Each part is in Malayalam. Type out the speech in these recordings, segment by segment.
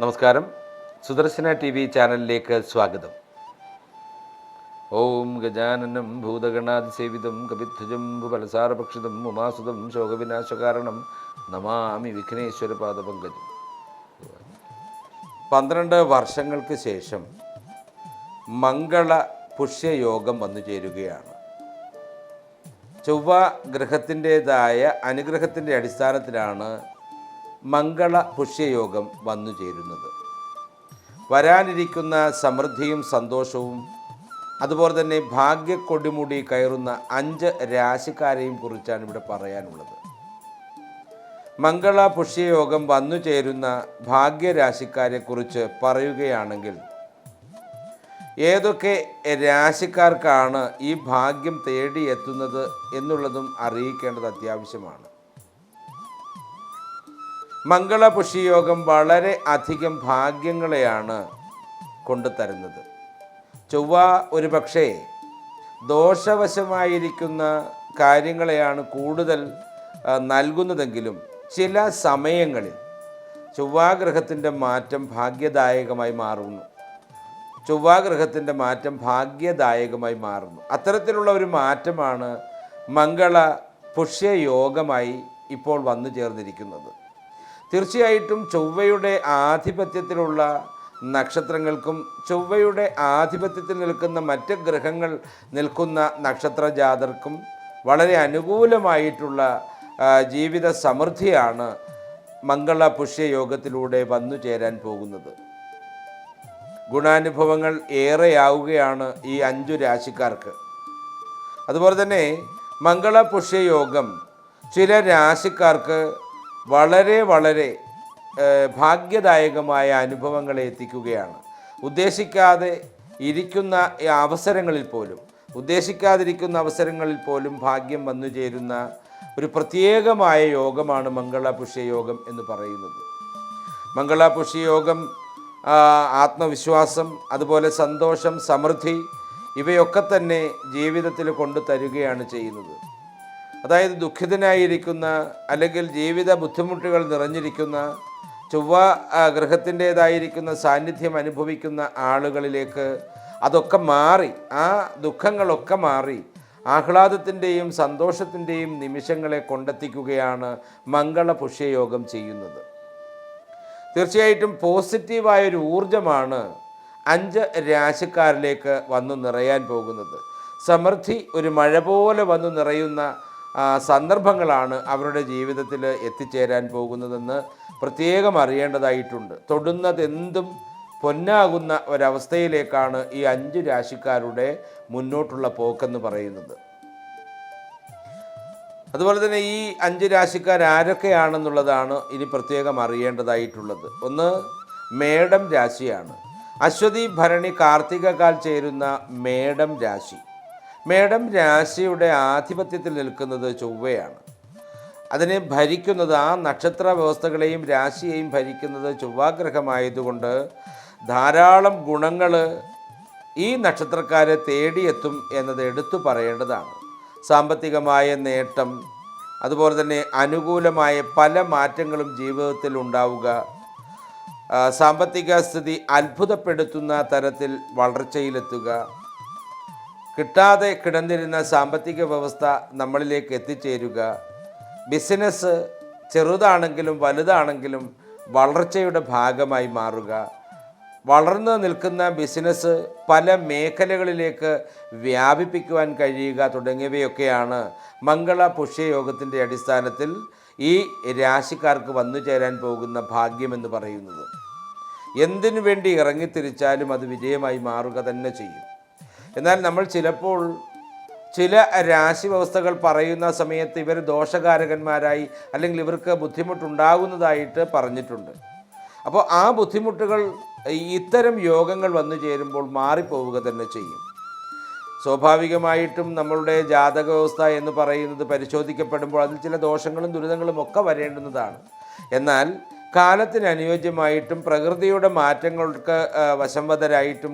നമസ്കാരം. സുദർശന ടി വി ചാനലിലേക്ക് സ്വാഗതം. ഓം ഗജാനനം ഭൂതഗണാതിസേവിതം കവിധ്വജം ഫലസാരഭക്ഷിതം ഉമാസുതം ശോകവിനാശകാരണം നമാമി വിഘ്നേശ്വര പാദപങ്കജം. പന്ത്രണ്ട് വർഷങ്ങൾക്ക് ശേഷം മംഗള പുഷ്യയോഗം വന്നു ചേരുകയാണ്. ചൊവ്വ ഗ്രഹത്തിന്റെതായ അനുഗ്രഹത്തിന്റെ അടിസ്ഥാനത്തിലാണ് മംഗള പുഷ്യയോഗം വന്നു ചേരുന്നത്. വരാനിരിക്കുന്ന സമൃദ്ധിയും സന്തോഷവും അതുപോലെ തന്നെ ഭാഗ്യക്കൊടിമുടി കയറുന്ന അഞ്ച് രാശിക്കാരെയും കുറിച്ചാണ് ഇവിടെ പറയാനുള്ളത്. മംഗള പുഷ്യയോഗം വന്നു ചേരുന്ന ഭാഗ്യരാശിക്കാരെക്കുറിച്ച് പറയുകയാണെങ്കിൽ ഏതൊക്കെ രാശിക്കാർക്കാണ് ഈ ഭാഗ്യം തേടിയെത്തുന്നത് എന്നുള്ളതും അറിയിക്കേണ്ടത് അത്യാവശ്യമാണ്. മംഗളപുഷിയോഗം വളരെ അധികം ഭാഗ്യങ്ങളെയാണ് കൊണ്ടുതരുന്നത് ചൊവ്വ ഒരു പക്ഷേ ദോഷവശമായിരിക്കുന്ന കാര്യങ്ങളെയാണ് കൂടുതൽ നൽകുന്നതെങ്കിലും ചില സമയങ്ങളിൽ ചൊവ്വാഗ്രഹത്തിന്റെ മാറ്റം ഭാഗ്യദായകമായി മാറുന്നു. ചൊവ്വാഗ്രഹത്തിന്റെ മാറ്റം ഭാഗ്യദായകമായി മാറുന്നു. അത്തരത്തിലുള്ള ഒരു മാറ്റമാണ് മംഗള പുഷ്യയോഗമായി ഇപ്പോൾ വന്നു ചേർന്നിരിക്കുന്നത്. തീർച്ചയായിട്ടും ചൊവ്വയുടെ ആധിപത്യത്തിലുള്ള നക്ഷത്രങ്ങൾക്കും ചൊവ്വയുടെ ആധിപത്യത്തിൽ നിൽക്കുന്ന മറ്റ് ഗ്രഹങ്ങൾ നിൽക്കുന്ന നക്ഷത്ര ജാതർക്കും വളരെ അനുകൂലമായിട്ടുള്ള ജീവിത സമൃദ്ധിയാണ് മംഗള പുഷ്യയോഗത്തിലൂടെ വന്നു ചേരാൻ പോകുന്നത്. ഗുണാനുഭവങ്ങൾ ഏറെയാവുകയാണ് ഈ അഞ്ചു രാശിക്കാർക്ക്. അതുപോലെ തന്നെ മംഗള പുഷ്യയോഗം ചില രാശിക്കാർക്ക് വളരെ വളരെ ഭാഗ്യദായകമായ അനുഭവങ്ങളെ എത്തിക്കുകയാണ്. ഉദ്ദേശിക്കാതെ ഇരിക്കുന്ന അവസരങ്ങളിൽ പോലും ഉദ്ദേശിക്കാതിരിക്കുന്ന അവസരങ്ങളിൽ പോലും ഭാഗ്യം വന്നു ചേരുന്ന ഒരു പ്രത്യേകമായ യോഗമാണ് മംഗള പുഷ്യയോഗം എന്ന് പറയുന്നത്. മംഗള പുഷ്യയോഗം ആത്മവിശ്വാസം അതുപോലെ സന്തോഷം സമൃദ്ധി ഇവയൊക്കെ തന്നെ ജീവിതത്തിൽ കൊണ്ടു തരികയാണ് ചെയ്യുന്നത്. അതായത് ദുഃഖിതനായിരിക്കുന്ന അല്ലെങ്കിൽ ജീവിത ബുദ്ധിമുട്ടുകൾ നിറഞ്ഞിരിക്കുന്ന ചൊവ്വ ഗ്രഹത്തിന്റേതായിരിക്കുന്ന സാന്നിധ്യം അനുഭവിക്കുന്ന ആളുകളിലേക്ക് അതൊക്കെ മാറി ആ ദുഃഖങ്ങളൊക്കെ മാറി ആഹ്ലാദത്തിന്റെയും സന്തോഷത്തിന്റെയും നിമിഷങ്ങളെ കൊണ്ടെത്തിക്കുകയാണ് മംഗള പുഷ്യയോഗം ചെയ്യുന്നത്. തീർച്ചയായിട്ടും പോസിറ്റീവായൊരു ഊർജമാണ് അഞ്ച് രാശിക്കാരിലേക്ക് വന്നു നിറയാൻ പോകുന്നത്. സമൃദ്ധി ഒരു മഴ പോലെ വന്നു നിറയുന്ന സന്ദർഭങ്ങളാണ് അവരുടെ ജീവിതത്തിൽ എത്തിച്ചേരാൻ പോകുന്നതെന്ന് പ്രത്യേകം അറിയേണ്ടതായിട്ടുണ്ട്. തൊടുന്നതെന്തും പൊന്നാകുന്ന ഒരവസ്ഥയിലേക്കാണ് ഈ അഞ്ച് രാശിക്കാരുടെ മുന്നോട്ടുള്ള പോക്കെന്ന് പറയുന്നത്. അതുപോലെ തന്നെ ഈ അഞ്ച് രാശിക്കാർ ആരൊക്കെയാണെന്നുള്ളതാണ് ഇനി പ്രത്യേകം അറിയേണ്ടതായിട്ടുള്ളത്. ഒന്ന് മേടം രാശിയാണ്. അശ്വതി ഭരണി കാർത്തികകാൽ ചേരുന്ന മേടം രാശി. മേടം രാശിയുടെ ആധിപത്യത്തിൽ നിൽക്കുന്നത് ചൊവ്വയാണ്. അതിനെ ഭരിക്കുന്നത് ആ നക്ഷത്ര വ്യവസ്ഥകളെയും രാശിയെയും ഭരിക്കുന്നത് ചൊവ്വാഗ്രഹമായതുകൊണ്ട് ധാരാളം ഗുണങ്ങൾ ഈ നക്ഷത്രക്കാരെ തേടിയെത്തും എന്നത് എടുത്തു പറയേണ്ടതാണ്. സാമ്പത്തികമായ നേട്ടം അതുപോലെ തന്നെ അനുകൂലമായ പല മാറ്റങ്ങളും ജീവിതത്തിൽ ഉണ്ടാവുക സാമ്പത്തിക സ്ഥിതി അത്ഭുതപ്പെടുത്തുന്ന തരത്തിൽ വളർച്ചയിലെത്തുക കിട്ടാതെ കിടന്നിരുന്ന സാമ്പത്തിക വ്യവസ്ഥ നമ്മളിലേക്ക് എത്തിച്ചേരുക. ബിസിനസ് ചെറുതാണെങ്കിലും വലുതാണെങ്കിലും വളർച്ചയുടെ ഭാഗമായി മാറുക. വളർന്നു നിൽക്കുന്ന ബിസിനസ് പല മേഖലകളിലേക്ക് വ്യാപിപ്പിക്കുവാൻ കഴിയുക തുടങ്ങിയവയൊക്കെയാണ് മംഗള പുഷ്യയോഗത്തിന്റെ അടിസ്ഥാനത്തിൽ ഈ രാശിക്കാർക്ക് വന്നു ചേരാൻ പോകുന്ന ഭാഗ്യമെന്ന് പറയുന്നത്. എന്തിനു വേണ്ടി ഇറങ്ങിത്തിരിച്ചാലും അത് വിജയമായി മാറുക തന്നെ ചെയ്യും. എന്നാൽ നമ്മൾ ചിലപ്പോൾ ചില രാശി വ്യവസ്ഥകൾ പറയുന്ന സമയത്ത് ഇവർ ദോഷകാരകന്മാരായി അല്ലെങ്കിൽ ഇവർക്ക് ബുദ്ധിമുട്ടുണ്ടാകുന്നതായിട്ട് പറഞ്ഞിട്ടുണ്ട്. അപ്പോൾ ആ ബുദ്ധിമുട്ടുകൾ ഇത്തരം യോഗങ്ങൾ വന്നു ചേരുമ്പോൾ മാറിപ്പോവുക തന്നെ ചെയ്യും. സ്വാഭാവികമായിട്ടും നമ്മളുടെ ജാതക വ്യവസ്ഥ എന്ന് പറയുന്നത് പരിശോധിക്കപ്പെടുമ്പോൾ അതിൽ ചില ദോഷങ്ങളും ദുരിതങ്ങളും ഒക്കെ വരേണ്ടുന്നതാണ്. എന്നാൽ കാലത്തിന് അനുയോജ്യമായിട്ടും പ്രകൃതിയുടെ മാറ്റങ്ങൾക്ക് വശംവതരായിട്ടും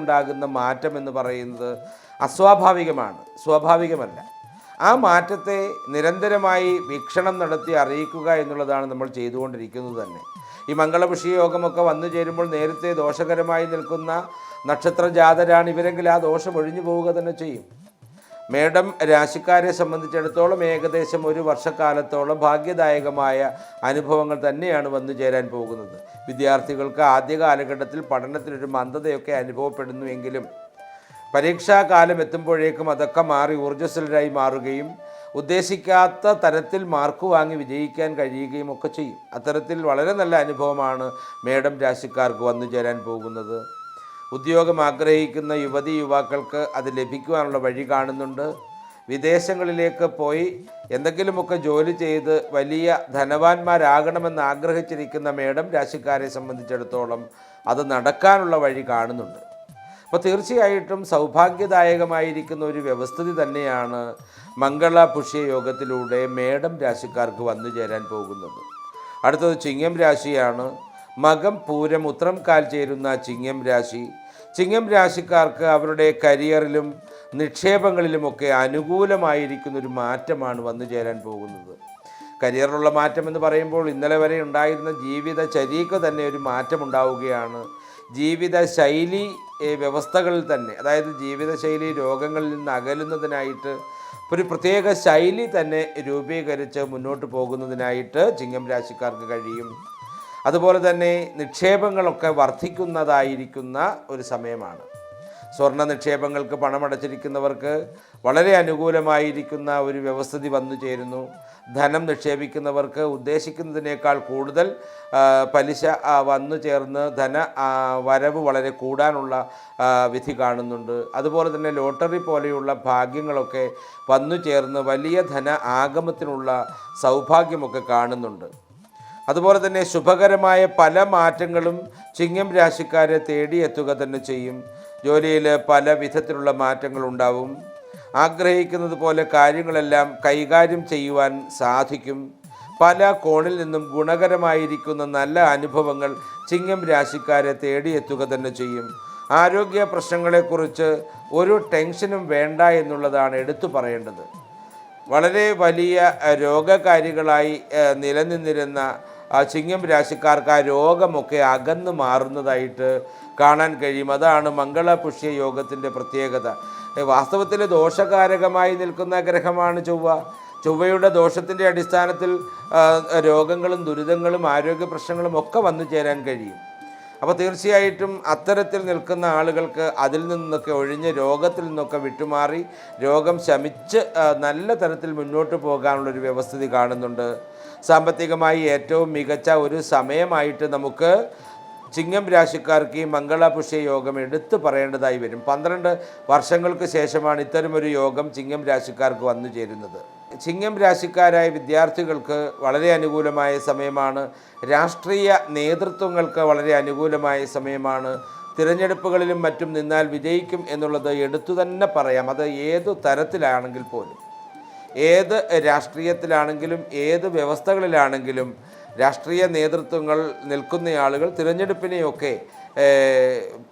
ഉണ്ടാകുന്ന മാറ്റം എന്ന് പറയുന്നത് അസ്വാഭാവികമാണ്. സ്വാഭാവികമല്ല. ആ മാറ്റത്തെ നിരന്തരമായി വീക്ഷണം നടത്തി അറിയിക്കുക എന്നുള്ളതാണ് നമ്മൾ ചെയ്തുകൊണ്ടിരിക്കുന്നത് തന്നെ. ഈ മംഗളപുഷി യോഗമൊക്കെ വന്നു ചേരുമ്പോൾ നേരത്തെ ദോഷകരമായി നിൽക്കുന്ന നക്ഷത്രജാതരാണ് ഇവരെങ്കിൽ ആ ദോഷം ഒഴിഞ്ഞു പോവുക തന്നെ ചെയ്യും. മേഡം രാശിക്കാരെ സംബന്ധിച്ചിടത്തോളം ഏകദേശം ഒരു വർഷക്കാലത്തോളം ഭാഗ്യദായകമായ അനുഭവങ്ങൾ തന്നെയാണ് വന്നു ചേരാൻ പോകുന്നത്. വിദ്യാർത്ഥികൾക്ക് ആദ്യ കാലഘട്ടത്തിൽ പഠനത്തിനൊരു മന്ദതയൊക്കെ അനുഭവപ്പെടുന്നുവെങ്കിലും പരീക്ഷാകാലം എത്തുമ്പോഴേക്കും അതൊക്കെ മാറി ഊർജസ്വലരായി മാറുകയും ഉദ്ദേശിക്കാത്ത തരത്തിൽ മാർക്ക് വാങ്ങി വിജയിക്കാൻ കഴിയുകയും ഒക്കെ ചെയ്യും. അത്തരത്തിൽ വളരെ നല്ല അനുഭവമാണ് മേഡം രാശിക്കാർക്ക് വന്നു ചേരാൻ പോകുന്നത്. ഉദ്യോഗം ആഗ്രഹിക്കുന്ന യുവതി യുവാക്കൾക്ക് അത് ലഭിക്കുവാനുള്ള വഴി കാണുന്നുണ്ട്. വിദേശങ്ങളിലേക്ക് പോയി എന്തെങ്കിലുമൊക്കെ ജോലി ചെയ്ത് വലിയ ധനവാന്മാരാകണമെന്ന് ആഗ്രഹിച്ചിരിക്കുന്ന മേഡം രാശിക്കാരെ സംബന്ധിച്ചിടത്തോളം അത് നടക്കാനുള്ള വഴി കാണുന്നുണ്ട്. അപ്പോൾ തീർച്ചയായിട്ടും സൗഭാഗ്യദായകമായിരിക്കുന്ന ഒരു വ്യവസ്ഥിതി തന്നെയാണ് മംഗള പുഷ്യ യോഗത്തിലൂടെ മേടം രാശിക്കാർക്ക് വന്നു ചേരാൻ പോകുന്നത്. അടുത്തത് ചിങ്ങം രാശിയാണ്. മകം പൂരം ഉത്രം കാൽ ചേരുന്ന ചിങ്ങം രാശി ചിങ്ങം രാശിക്കാർക്ക് അവരുടെ കരിയറിലും നിക്ഷേപങ്ങളിലുമൊക്കെ അനുകൂലമായിരിക്കുന്ന ഒരു മാറ്റമാണ് വന്നു ചേരാൻ പോകുന്നത്. കരിയറിലുള്ള മാറ്റം എന്ന് പറയുമ്പോൾ ഇന്നലെ വരെ ഉണ്ടായിരുന്ന ജീവിത ചരിക്ക് തന്നെ ഒരു മാറ്റമുണ്ടാവുകയാണ്. ജീവിത ശൈലി വ്യവസ്ഥകളിൽ തന്നെ അതായത് ജീവിതശൈലി രോഗങ്ങളിൽ നിന്ന് അകലുന്നതിനായിട്ട് ഒരു പ്രത്യേക ശൈലി തന്നെ രൂപീകരിച്ച് മുന്നോട്ട് പോകുന്നതിനായിട്ട് ചിങ്ങം രാശിക്കാർക്ക് കഴിയും. അതുപോലെ തന്നെ നിക്ഷേപങ്ങളൊക്കെ വർദ്ധിക്കുന്നതായിരിക്കുന്ന ഒരു സമയമാണ്. സ്വർണ നിക്ഷേപങ്ങൾക്ക് പണമടച്ചിരിക്കുന്നവർക്ക് വളരെ അനുകൂലമായിരിക്കുന്ന ഒരു വ്യവസ്ഥിതി വന്നു ചേരുന്നു. ധനം നിക്ഷേപിക്കുന്നവർക്ക് ഉദ്ദേശിക്കുന്നതിനേക്കാൾ കൂടുതൽ പലിശ വന്നു ചേർന്ന് ധന വരവ് വളരെ കൂടാനുള്ള വിധി കാണുന്നുണ്ട്. അതുപോലെ തന്നെ ലോട്ടറി പോലെയുള്ള ഭാഗ്യങ്ങളൊക്കെ വന്നു ചേർന്ന് വലിയ ധന ആഗമത്തിനുള്ള സൗഭാഗ്യമൊക്കെ കാണുന്നുണ്ട്. അതുപോലെ തന്നെ ശുഭകരമായ പല മാറ്റങ്ങളും ചിങ്ങം രാശിക്കാരെ തേടിയെത്തുക തന്നെ ചെയ്യും. ജോലിയിൽ പല വിധത്തിലുള്ള മാറ്റങ്ങൾ ഉണ്ടാവും. ആഗ്രഹിക്കുന്നത് പോലെ കാര്യങ്ങളെല്ലാം കൈകാര്യം ചെയ്യുവാൻ സാധിക്കും. പല കോണിൽ നിന്നും ഗുണകരമായിരിക്കുന്ന നല്ല അനുഭവങ്ങൾ ചിങ്ങം രാശിക്കാരെ തേടിയെത്തുക തന്നെ ചെയ്യും. ആരോഗ്യ പ്രശ്നങ്ങളെക്കുറിച്ച് ഒരു ടെൻഷനും വേണ്ട എന്നുള്ളതാണ് എടുത്തു പറയേണ്ടത്. വളരെ വലിയ രോഗകാരികളായി നിലനിന്നിരുന്ന ചിങ്ങം രാശിക്കാർക്ക് ആ രോഗമൊക്കെ അകന്നു മാറുന്നതായിട്ട് കാണാൻ കഴിയും. അതാണ് മംഗളപുഷ്യ യോഗത്തിന്റെ പ്രത്യേകത. വാസ്തവത്തിൽ ദോഷകാരകമായി നിൽക്കുന്ന ഗ്രഹമാണ് ചൊവ്വ. ചൊവ്വയുടെ ദോഷത്തിന്റെ അടിസ്ഥാനത്തിൽ രോഗങ്ങളും ദുരിതങ്ങളും ആരോഗ്യ പ്രശ്നങ്ങളും ഒക്കെ വന്നു ചേരാൻ കഴിയും. അപ്പോൾ തീർച്ചയായിട്ടും അത്തരത്തിൽ നിൽക്കുന്ന ആളുകൾക്ക് അതിൽ നിന്നൊക്കെ ഒഴിഞ്ഞ് രോഗത്തിൽ നിന്നൊക്കെ വിട്ടുമാറി രോഗം ശമിച്ച് നല്ല തരത്തിൽ മുന്നോട്ട് പോകാനുള്ളൊരു വ്യവസ്ഥിതി കാണുന്നുണ്ട്. സാമ്പത്തികമായി ഏറ്റവും മികച്ച ഒരു സമയമായിട്ട് നമുക്ക് ചിങ്ങം രാശിക്കാർക്ക് ഈ മംഗളപുഷ്യ യോഗം എടുത്തു പറയേണ്ടതായി വരും. പന്ത്രണ്ട് വർഷങ്ങൾക്ക് ശേഷമാണ് ഇത്തരമൊരു യോഗം ചിങ്ങം രാശിക്കാർക്ക് വന്നു ചേരുന്നത്. ചിങ്ങം രാശിക്കാരായ വിദ്യാർത്ഥികൾക്ക് വളരെ അനുകൂലമായ സമയമാണ്. രാഷ്ട്രീയ നേതൃത്വങ്ങൾക്ക് വളരെ അനുകൂലമായ സമയമാണ്. തിരഞ്ഞെടുപ്പുകളിലും മറ്റും നിന്നാൽ വിജയിക്കും എന്നുള്ളത് എടുത്തു തന്നെ പറയാം. അത് ഏതു തരത്തിലാണെങ്കിൽ പോലും. ഏത് രാഷ്ട്രീയത്തിലാണെങ്കിലും ഏത് വ്യവസ്ഥകളിലാണെങ്കിലും രാഷ്ട്രീയ നേതൃത്വങ്ങൾ നിൽക്കുന്ന ആളുകൾ തിരഞ്ഞെടുപ്പിനെയൊക്കെ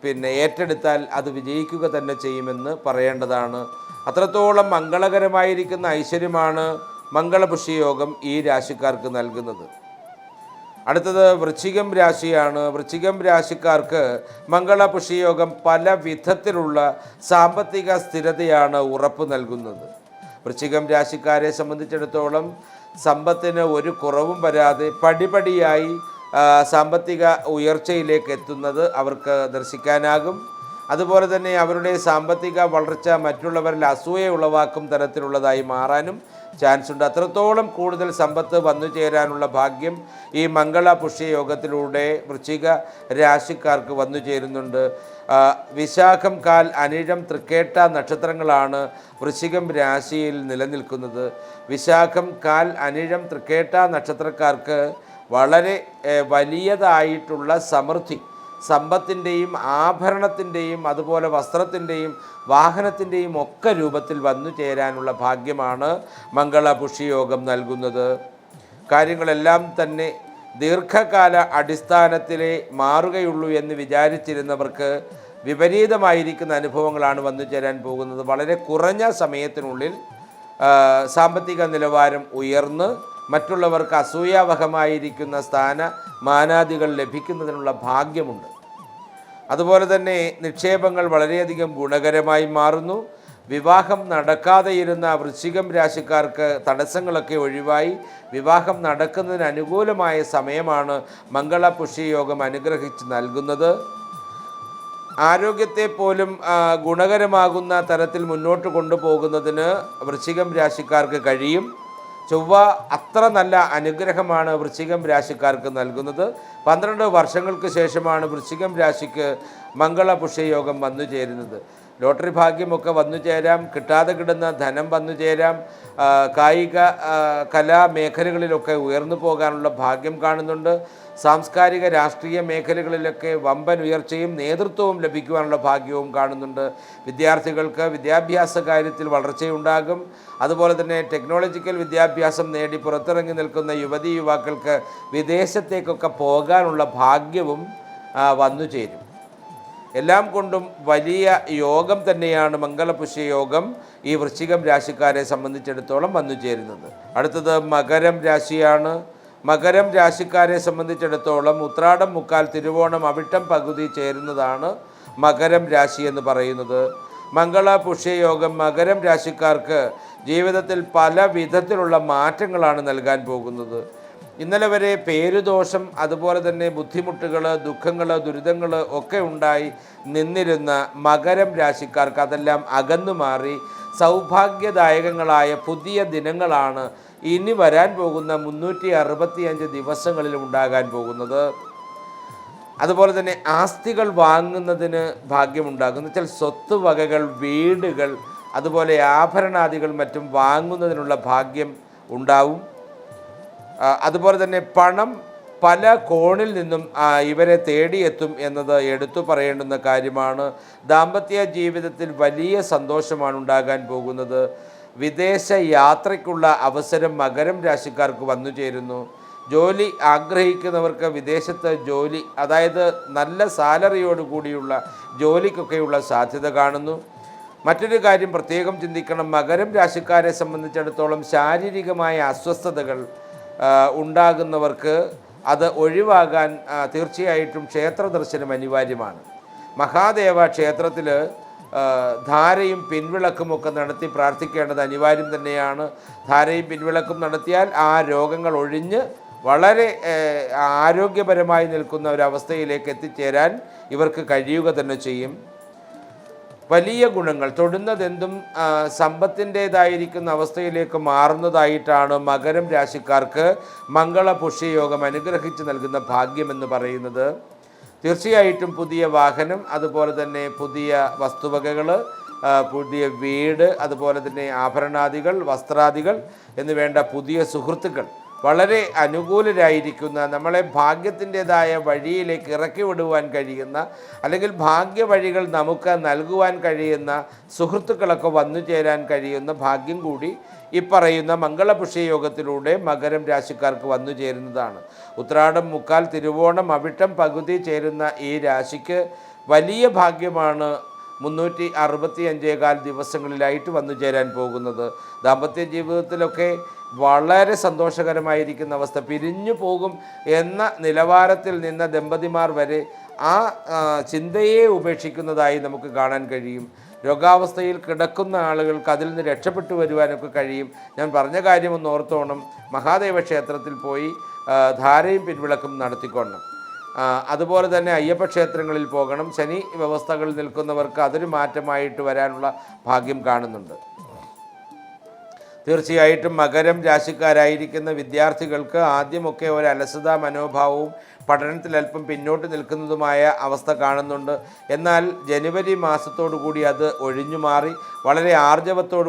പിന്നെ ഏറ്റെടുത്താൽ അത് വിജയിക്കുക തന്നെ ചെയ്യുമെന്ന് പറയേണ്ടതാണ്. അത്രത്തോളം മംഗളകരമായിരിക്കുന്ന ഐശ്വര്യമാണ് മംഗളപുഷ്യയോഗം ഈ രാശിക്കാർക്ക് നൽകുന്നത്. അടുത്തത് വൃശ്ചികം രാശിയാണ്. വൃശ്ചികം രാശിക്കാർക്ക് മംഗളപുഷ്യയോഗം പല വിധത്തിലുള്ള സാമ്പത്തിക സ്ഥിരതയാണ് ഉറപ്പ് നൽകുന്നത്. വൃശ്ചികം രാശിക്കാരെ സംബന്ധിച്ചിടത്തോളം സമ്പത്തിന് ഒരു കുറവും വരാതെ പടിപടിയായി സാമ്പത്തിക ഉയർച്ചയിലേക്ക് എത്തുന്നത് അവർക്ക് ദർശിക്കാനാകും. അതുപോലെ തന്നെ അവരുടെ സാമ്പത്തിക വളർച്ച മറ്റുള്ളവരിൽ അസൂയ ഉളവാക്കും തരത്തിലുള്ളതായി മാറാനും ചാൻസ് ഉണ്ട് അത്രത്തോളം കൂടുതൽ സമ്പത്ത് വന്നു ചേരാനുള്ള ഭാഗ്യം ഈ മംഗള പുഷ്യയോഗത്തിലൂടെ വൃശ്ചിക രാശിക്കാർക്ക് വന്നു ചേരുന്നുണ്ട്. വിശാഖം കാൽ അനിഴം തൃക്കേട്ട നക്ഷത്രങ്ങളാണ് വൃശ്ചികം രാശിയിൽ നിലനിൽക്കുന്നത്. വിശാഖം കാൽ അനിഴം തൃക്കേട്ട നക്ഷത്രക്കാർക്ക് വളരെ വലിയതായിട്ടുള്ള സമൃദ്ധി സമ്പത്തിന്റെയും ആഭരണത്തിന്റെയും അതുപോലെ വസ്ത്രത്തിന്റെയും വാഹനത്തിന്റെയും ഒക്കെ രൂപത്തിൽ വന്നു ചേരാനുള്ള ഭാഗ്യമാണ് മംഗള പുഷ്യയോഗം നൽകുന്നത്. കാര്യങ്ങളെല്ലാം തന്നെ ദീർഘകാല അടിസ്ഥാനത്തിലേ മാറുകയുള്ളൂ എന്ന് വിചാരിച്ചിരുന്നവർക്ക് വിപരീതമായിരിക്കുന്ന അനുഭവങ്ങളാണ് വന്നു ചേരാൻ പോകുന്നത്. വളരെ കുറഞ്ഞ സമയത്തിനുള്ളിൽ സാമ്പത്തിക നിലവാരം ഉയർന്ന് മറ്റുള്ളവർക്ക് അസൂയാവഹമായിരിക്കുന്ന സ്ഥാന മാനാദികൾ ലഭിക്കുന്നതിനുള്ള ഭാഗ്യമുണ്ട്. അതുപോലെ തന്നെ നിക്ഷേപങ്ങൾ വളരെയധികം ഗുണകരമായി മാറുന്നു. വിവാഹം നടക്കാതെ ഇരുന്ന വൃശ്ചികം രാശിക്കാർക്ക് തടസ്സങ്ങളൊക്കെ ഒഴിവായി. വിവാഹം നടക്കുന്നതിന് അനുകൂലമായ സമയമാണ് മംഗള പുഷ്യയോഗം അനുഗ്രഹിച്ച് നൽകുന്നത്. ആരോഗ്യത്തെ പോലും ഗുണകരമാകുന്ന തരത്തിൽ മുന്നോട്ട് കൊണ്ടുപോകുന്നതിന് വൃശ്ചികം രാശിക്കാർക്ക് കഴിയും. ചൊവ്വ അത്ര നല്ല അനുഗ്രഹമാണ് വൃശ്ചികം രാശിക്കാർക്ക് നൽകുന്നത്. പന്ത്രണ്ട് വർഷങ്ങൾക്ക് ശേഷമാണ് വൃശ്ചികം രാശിക്ക് മംഗള പുഷ്യയോഗം വന്നു ചേരുന്നത്. ലോട്ടറി ഭാഗ്യമൊക്കെ വന്നു ചേരാം. കിട്ടാതെ കിടന്ന ധനം വന്നു ചേരാം. കായിക കലാ മേഖലകളിലൊക്കെ ഉയർന്നു പോകാനുള്ള ഭാഗ്യം കാണുന്നുണ്ട്. സാംസ്കാരിക രാഷ്ട്രീയ മേഖലകളിലൊക്കെ വമ്പൻ ഉയർച്ചയും നേതൃത്വവും ലഭിക്കുവാനുള്ള ഭാഗ്യവും കാണുന്നുണ്ട്. വിദ്യാർത്ഥികൾക്ക് വിദ്യാഭ്യാസ കാര്യത്തിൽ വളർച്ചയുണ്ടാകും. അതുപോലെ തന്നെ ടെക്നോളജിക്കൽ വിദ്യാഭ്യാസം നേടി പുറത്തിറങ്ങി നിൽക്കുന്ന യുവതി യുവാക്കൾക്ക് വിദേശത്തേക്കൊക്കെ പോകാനുള്ള ഭാഗ്യവും വന്നു ചേരും. എല്ലാം കൊണ്ടും വലിയ യോഗം തന്നെയാണ് മംഗളപുഷ്യ യോഗം ഈ വൃശ്ചികം രാശിക്കാരെ സംബന്ധിച്ചിടത്തോളം വന്നു ചേരുന്നത്. അടുത്തത് മകരം രാശിയാണ്. മകരം രാശിക്കാരെ സംബന്ധിച്ചിടത്തോളം ഉത്രാടം മുക്കാൽ തിരുവോണം അവിട്ടം പകുതി ചേരുന്നതാണ് മകരം രാശി എന്ന് പറയുന്നത്. മംഗള പുഷ്യയോഗം മകരം രാശിക്കാർക്ക് ജീവിതത്തിൽ പല വിധത്തിലുള്ള മാറ്റങ്ങളാണ് നൽകാൻ പോകുന്നത്. ഇന്നലെ വരെ പേരുദോഷം അതുപോലെ തന്നെ ബുദ്ധിമുട്ടുകൾ ദുഃഖങ്ങൾ ദുരിതങ്ങൾ ഒക്കെ ഉണ്ടായി നിന്നിരുന്ന മകരം രാശിക്കാർക്ക് അതെല്ലാം അകന്നു മാറി സൗഭാഗ്യദായകങ്ങളായ പുതിയ ദിനങ്ങളാണ് ഇനി വരാൻ പോകുന്ന മുന്നൂറ്റി അറുപത്തിയഞ്ച് ദിവസങ്ങളിൽ ഉണ്ടാകാൻ പോകുന്നത്. അതുപോലെ തന്നെ ആസ്തികൾ വാങ്ങുന്നതിന് ഭാഗ്യമുണ്ടാകും വെച്ചാൽ സ്വത്ത് വകകൾ വീടുകൾ അതുപോലെ ആഭരണാദികൾ മറ്റും വാങ്ങുന്നതിനുള്ള ഭാഗ്യം ഉണ്ടാവും. അതുപോലെ തന്നെ പണം പല കോണിൽ നിന്നും ഇവരെ തേടിയെത്തും എന്നത് എടുത്തു പറയേണ്ടുന്ന കാര്യമാണ്. ദാമ്പത്യ ജീവിതത്തിൽ വലിയ സന്തോഷമാണ് ഉണ്ടാകാൻ പോകുന്നത്. വിദേശ യാത്രയ്ക്കുള്ള അവസരം മകരം രാശിക്കാർക്ക് വന്നു ചേരുന്നു. ജോലി ആഗ്രഹിക്കുന്നവർക്ക് വിദേശത്ത് ജോലി അതായത് നല്ല സാലറിയോട് കൂടിയുള്ള ജോലിക്കൊക്കെയുള്ള സാധ്യത കാണുന്നു. മറ്റൊരു കാര്യം പ്രത്യേകം ചിന്തിക്കണം. മകരം രാശിക്കാരെ സംബന്ധിച്ചിടത്തോളം ശാരീരികമായ അസ്വസ്ഥതകൾ ഉണ്ടാകുന്നവർക്ക് അത് ഒഴിവാകാൻ തീർച്ചയായിട്ടും ക്ഷേത്ര ദർശനം അനിവാര്യമാണ്. മഹാദേവ ക്ഷേത്രത്തിൽ ധാരയും പിൻവിളക്കുമൊക്കെ നടത്തി പ്രാർത്ഥിക്കേണ്ടത് അനിവാര്യം തന്നെയാണ്. ധാരയും പിൻവിളക്കും നടത്തിയാൽ ആ രോഗങ്ങൾ ഒഴിഞ്ഞ് വളരെ ആരോഗ്യപരമായി നിൽക്കുന്ന ഒരവസ്ഥയിലേക്ക് എത്തിച്ചേരാൻ ഇവർക്ക് കഴിയുക തന്നെ ചെയ്യും. വലിയ ഗുണങ്ങൾ. തൊടുന്നതെന്തും സമ്പത്തിന്റെതായിരിക്കുന്ന അവസ്ഥയിലേക്ക് മാറുന്നതായിട്ടാണ് മകരം രാശിക്കാർക്ക് മംഗള പുഷ്യയോഗം അനുഗ്രഹിച്ച് നൽകുന്ന ഭാഗ്യമെന്ന് പറയുന്നത്. തീർച്ചയായിട്ടും പുതിയ വാഹനം അതുപോലെ തന്നെ പുതിയ വസ്തുവകകൾ പുതിയ വീട് അതുപോലെ തന്നെ ആഭരണാദികൾ വസ്ത്രാദികൾ എന്നുവേണ്ട പുതിയ സുഹൃത്തുക്കൾ വളരെ അനുകൂലരായിരിക്കുന്ന നമ്മളെ ഭാഗ്യത്തിന്റെതായ വഴിയിലേക്ക് ഇറക്കി വിടുവാൻ കഴിയുന്ന അല്ലെങ്കിൽ ഭാഗ്യ വഴികൾ നമുക്ക് നൽകുവാൻ കഴിയുന്ന സുഹൃത്തുക്കളൊക്കെ വന്നു ചേരാൻ കഴിയുന്ന ഭാഗ്യം കൂടി ഈ പറയുന്ന മംഗളപുഷ്യയോഗത്തിലൂടെ മകരം രാശിക്കാർക്ക് വന്നു ചേരുന്നതാണ്. ഉത്രാടം മുക്കാൽ തിരുവോണം അവിട്ടം പകുതി ചേരുന്ന ഈ രാശിക്ക് വലിയ ഭാഗ്യമാണ് മുന്നൂറ്റി അറുപത്തി അഞ്ചേകാൽ ദിവസങ്ങളിലായിട്ട് വന്നു ചേരാൻ പോകുന്നത്. ദാമ്പത്യ ജീവിതത്തിലൊക്കെ വളരെ സന്തോഷകരമായിരിക്കുന്ന അവസ്ഥ. പിരിഞ്ഞു പോകും എന്ന നിലവാരത്തിൽ നിന്ന ദമ്പതിമാർ വരെ ആ ചിന്തയെ ഉപേക്ഷിക്കുന്നതായി നമുക്ക് കാണാൻ കഴിയും. രോഗാവസ്ഥയിൽ കിടക്കുന്ന ആളുകൾക്ക് അതിൽ നിന്ന് രക്ഷപ്പെട്ടു വരുവാനൊക്കെ കഴിയും. ഞാൻ പറഞ്ഞ കാര്യം ഒന്ന് ഓർത്തോണം. മഹാദേവ ക്ഷേത്രത്തിൽ പോയി ധാരയും പിൻവിളക്കും നടത്തിക്കൊള്ളണം. ആ, അതുപോലെ തന്നെ അയ്യപ്പ ക്ഷേത്രങ്ങളിൽ പോകണം. ശനി വ്യവസ്ഥകളിൽ നിൽക്കുന്നവർക്ക് അതൊരു മാറ്റമായിട്ട് വരാനുള്ള ഭാഗ്യം കാണുന്നുണ്ട്. തീർച്ചയായിട്ടും മകരം രാശിക്കാരായിരിക്കുന്ന വിദ്യാർത്ഥികൾക്ക് ആദ്യമൊക്കെ ഒരു അലസത മനോഭാവവും പഠനത്തിൽ അല്പം പിന്നോട്ട് നിൽക്കുന്നതുമായ അവസ്ഥ കാണുന്നുണ്ട്. എന്നാൽ ജനുവരി കൂടി അത് ഒഴിഞ്ഞു മാറി വളരെ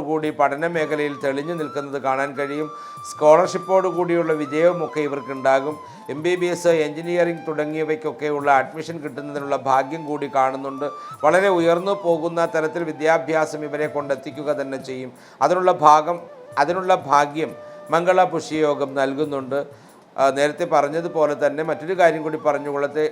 കൂടി പഠന മേഖലയിൽ തെളിഞ്ഞു നിൽക്കുന്നത് കാണാൻ കഴിയും. സ്കോളർഷിപ്പോടു കൂടിയുള്ള വിജയവുമൊക്കെ ഇവർക്കുണ്ടാകും. M B B S engineering തുടങ്ങിയവയ്ക്കൊക്കെയുള്ള admission കിട്ടുന്നതിനുള്ള ഭാഗ്യം കൂടി കാണുന്നുണ്ട്. വളരെ ഉയർന്നു പോകുന്ന തരത്തിൽ വിദ്യാഭ്യാസം ഇവരെ കൊണ്ടെത്തിക്കുക തന്നെ ചെയ്യും. അതിനുള്ള ഭാഗം അതിനുള്ള ഭാഗ്യം മംഗള പുഷ്യയോഗം നൽകുന്നുണ്ട് നേരത്തെ പറഞ്ഞതുപോലെ തന്നെ മറ്റൊരു കാര്യം കൂടി പറഞ്ഞുകൊള്ളട്ടെ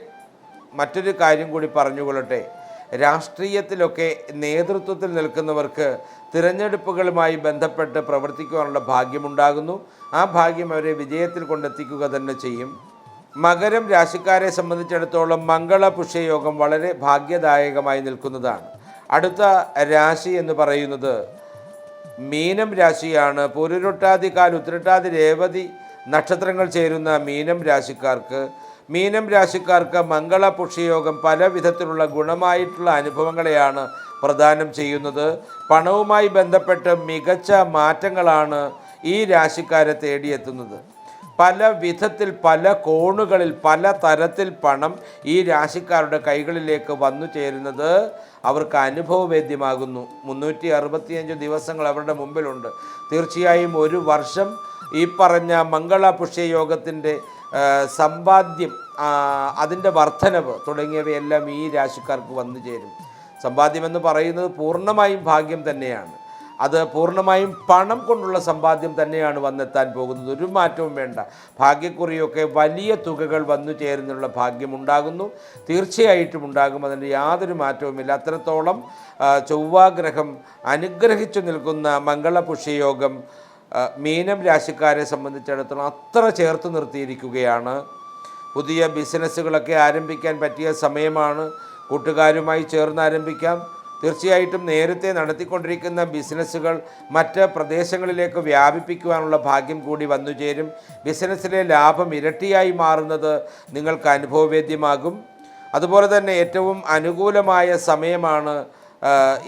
മറ്റൊരു കാര്യം കൂടി പറഞ്ഞുകൊള്ളട്ടെ. രാഷ്ട്രീയത്തിലൊക്കെ നേതൃത്വത്തിൽ നിൽക്കുന്നവർക്ക് തിരഞ്ഞെടുപ്പുകളുമായി ബന്ധപ്പെട്ട് പ്രവർത്തിക്കുവാനുള്ള ഭാഗ്യമുണ്ടാകുന്നു. ആ ഭാഗ്യം അവരെ വിജയത്തിൽ കൊണ്ടെത്തിക്കുക തന്നെ ചെയ്യും. മകരം രാശിക്കാരെ സംബന്ധിച്ചിടത്തോളം മംഗള പുഷ്യയോഗം വളരെ ഭാഗ്യദായകമായി നിൽക്കുന്നതാണ്. അടുത്ത രാശി എന്ന് പറയുന്നത് മീനം രാശിയാണ്. പുരുരുട്ടാതി ഉത്രട്ടാതി രേവതി നക്ഷത്രങ്ങൾ ചേരുന്ന മീനം രാശിക്കാർക്ക്. മീനം രാശിക്കാർക്ക് മംഗള പുഷ്യയോഗം പല വിധത്തിലുള്ള ഗുണമായിട്ടുള്ള അനുഭവങ്ങളെയാണ് പ്രദാനം ചെയ്യുന്നത്. പണവുമായി ബന്ധപ്പെട്ട് മികച്ച മാറ്റങ്ങളാണ് ഈ രാശിക്കാരെ തേടിയെത്തുന്നത്. പല വിധത്തിൽ പല കോണുകളിൽ പല തരത്തിൽ പണം ഈ രാശിക്കാരുടെ കൈകളിലേക്ക് വന്നു ചേരുന്നത് അവർക്ക് അനുഭവവേദ്യമാകുന്നു. മുന്നൂറ്റി അറുപത്തിയഞ്ച് ദിവസങ്ങൾ അവരുടെ മുമ്പിലുണ്ട്. തീർച്ചയായും ഒരു വർഷം ഈ പറഞ്ഞ മംഗള പുഷ്യയോഗത്തിന്റെ സമ്പാദ്യം അതിന്റെ വർധനവ് തുടങ്ങിയവയെല്ലാം ഈ രാശിക്കാർക്ക് വന്നു ചേരും. സമ്പാദ്യമെന്ന് പറയുന്നത് പൂർണമായും ഭാഗ്യം തന്നെയാണ്. അത് പൂർണമായും പണം കൊണ്ടുള്ള സമ്പാദ്യം തന്നെയാണ് വന്നെത്താൻ പോകുന്നത്. ഒരു മാറ്റവും വേണ്ട. ഭാഗ്യക്കുറിയൊക്കെ വലിയ തുകകൾ വന്നു ചേരുന്നുള്ള ഭാഗ്യമുണ്ടാകുന്നു. തീർച്ചയായിട്ടും ഉണ്ടാകും. അതിന്റെ യാതൊരു മാറ്റവുമില്ല. അത്രത്തോളം ചൊവ്വാഗ്രഹം അനുഗ്രഹിച്ചു നിൽക്കുന്ന മംഗളപുഷ്യയോഗം മീനം രാശിക്കാരെ സംബന്ധിച്ചിടത്തോളം അത്ര ചേർത്ത് നിർത്തിയിരിക്കുകയാണ്. പുതിയ ബിസിനസ്സുകളൊക്കെ ആരംഭിക്കാൻ പറ്റിയ സമയമാണ്. കൂട്ടുകാരുമായി ചേർന്ന് ആരംഭിക്കാം തീർച്ചയായിട്ടും നേരത്തെ നടത്തിക്കൊണ്ടിരിക്കുന്ന ബിസിനസ്സുകൾ മറ്റ് പ്രദേശങ്ങളിലേക്ക് വ്യാപിപ്പിക്കുവാനുള്ള ഭാഗ്യം കൂടി വന്നു ചേരും. ബിസിനസ്സിലെ ലാഭം ഇരട്ടിയായി മാറുന്നത് നിങ്ങൾക്ക് അനുഭവവേദ്യമാകും. അതുപോലെ തന്നെ ഏറ്റവും അനുകൂലമായ സമയമാണ്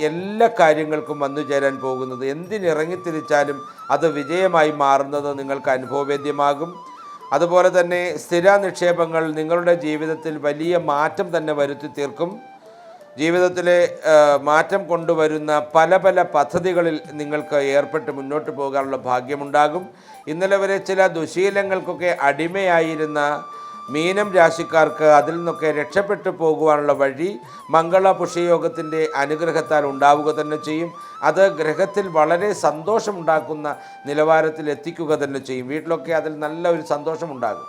എല്ലാ കാര്യങ്ങൾക്കും വന്നു ചേരാൻ പോകുന്നത്. എന്തിനിറങ്ങിത്തിരിച്ചാലും അത് വിജയമായി മാറുന്നത് നിങ്ങൾക്ക് അനുഭവവേദ്യമാകും. അതുപോലെ തന്നെ സ്ഥിര നിക്ഷേപങ്ങൾ നിങ്ങളുടെ ജീവിതത്തിൽ വലിയ മാറ്റം തന്നെ വരുത്തി തീർക്കും. ജീവിതത്തിലെ മാറ്റം കൊണ്ടുവരുന്ന പല പല പദ്ധതികളിൽ നിങ്ങൾക്ക് ഏർപ്പെട്ട് മുന്നോട്ട് പോകാനുള്ള ഭാഗ്യമുണ്ടാകും. ഇന്നലെ വരെ ചില ദുശീലങ്ങൾക്കൊക്കെ അടിമയായിരുന്ന മീനം രാശിക്കാർക്ക് അതിൽ നിന്നൊക്കെ രക്ഷപ്പെട്ടു പോകുവാനുള്ള വഴി മംഗള പുഷ്യയോഗത്തിന്റെ അനുഗ്രഹത്താൽ ഉണ്ടാവുക തന്നെ ചെയ്യും. അത് ഗ്രഹത്തിൽ വളരെ സന്തോഷമുണ്ടാക്കുന്ന നിലവാരത്തിൽ എത്തിക്കുക തന്നെ ചെയ്യും. വീട്ടിലൊക്കെ അതിൽ നല്ല ഒരു സന്തോഷമുണ്ടാകും.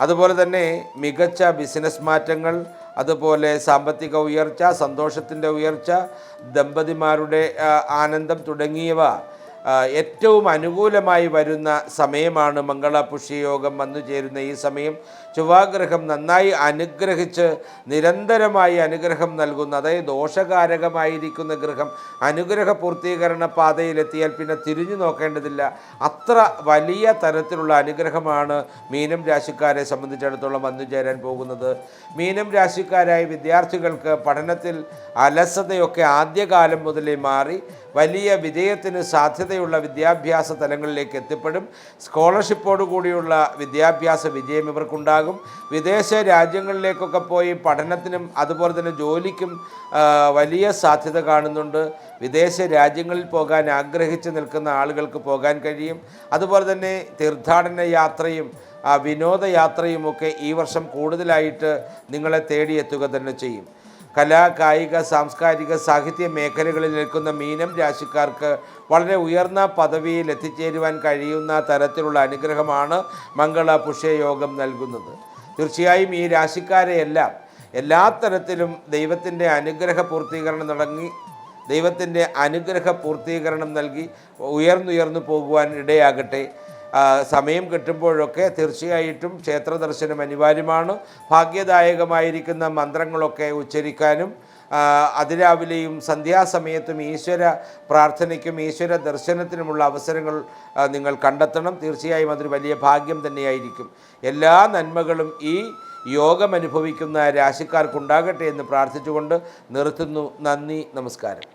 അതുപോലെ തന്നെ മികച്ച ബിസിനസ് മാറ്റങ്ങൾ അതുപോലെ സാമ്പത്തിക ഉയർച്ച സന്തോഷത്തിന്റെ ഉയർച്ച ദമ്പതിമാരുടെ ആനന്ദം തുടങ്ങിയവ ഏറ്റവും അനുകൂലമായി വരുന്ന സമയമാണ് മംഗളപുഷ്യയോഗം വന്നു ചേരുന്ന ഈ സമയം. ചൊവ്വാഗ്രഹം നന്നായി അനുഗ്രഹിച്ച് നിരന്തരമായി അനുഗ്രഹം നൽകുന്ന അതായത് ദോഷകാരകമായിരിക്കുന്ന ഗ്രഹം അനുഗ്രഹ പൂർത്തീകരണ പാതയിലെത്തിയാൽ പിന്നെ തിരിഞ്ഞു നോക്കേണ്ടതില്ല. അത്ര വലിയ തരത്തിലുള്ള അനുഗ്രഹമാണ് മീനം രാശിക്കാരെ സംബന്ധിച്ചിടത്തോളം വന്നു ചേരാൻ പോകുന്നത്. മീനം രാശിക്കാരായ വിദ്യാർത്ഥികൾക്ക് പഠനത്തിൽ അലസതയൊക്കെ ആദ്യകാലം മുതലേ മാറി വലിയ വിജയത്തിന് സാധ്യതയുള്ള വിദ്യാഭ്യാസ തലങ്ങളിലേക്ക് എത്തിപ്പെടും. സ്കോളർഷിപ്പോടുകൂടിയുള്ള വിദ്യാഭ്യാസ വിജയം ഇവർക്കുണ്ടാകും. വിദേശ രാജ്യങ്ങളിലേക്കൊക്കെ പോയി പഠനത്തിനും അതുപോലെ തന്നെ ജോലിക്കും വലിയ സാധ്യത കാണുന്നുണ്ട്. വിദേശ രാജ്യങ്ങളിൽ പോകാൻ ആഗ്രഹിച്ച് നിൽക്കുന്ന ആളുകൾക്ക് പോകാൻ കഴിയും. അതുപോലെ തന്നെ തീർത്ഥാടന യാത്രയും വിനോദയാത്രയുമൊക്കെ ഈ വർഷം കൂടുതലായിട്ട് നിങ്ങളെ തേടിയെത്തുക തന്നെ ചെയ്യും. കലാ കായിക സാംസ്കാരിക സാഹിത്യ മേഖലകളിൽ നിൽക്കുന്ന മീനം രാശിക്കാർക്ക് വളരെ ഉയർന്ന പദവിയിൽ എത്തിച്ചേരുവാൻ കഴിയുന്ന തരത്തിലുള്ള അനുഗ്രഹമാണ് മംഗള പുഷ്യയോഗം നൽകുന്നത്. തീർച്ചയായും ഈ രാശിക്കാരെയെല്ലാം എല്ലാ തരത്തിലും ദൈവത്തിന്റെ അനുഗ്രഹ പൂർത്തീകരണം തുടങ്ങി ദൈവത്തിന്റെ അനുഗ്രഹ പൂർത്തീകരണം നൽകി ഉയർന്നുയർന്നു പോകുവാൻ ഇടയാകട്ടെ. സമയം കിട്ടുമ്പോഴൊക്കെ തീർച്ചയായിട്ടും ക്ഷേത്രദർശനം അനിവാര്യമാണ്. ഭാഗ്യദായകമായിരിക്കുന്ന മന്ത്രങ്ങളൊക്കെ ഉച്ചരിക്കാനും അതിരാവിലെയും സന്ധ്യാസമയത്തും ഈശ്വര പ്രാർത്ഥനയ്ക്കും ഈശ്വര ദർശനത്തിനുമുള്ള അവസരങ്ങൾ നിങ്ങൾ കണ്ടെത്തണം. തീർച്ചയായും അതൊരു വലിയ ഭാഗ്യം തന്നെയായിരിക്കും. എല്ലാ നന്മകളും ഈ യോഗം അനുഭവിക്കുന്ന രാശിക്കാർക്കുണ്ടാകട്ടെ എന്ന് പ്രാർത്ഥിച്ചുകൊണ്ട് നിർത്തുന്നു. നന്ദി നമസ്കാരം.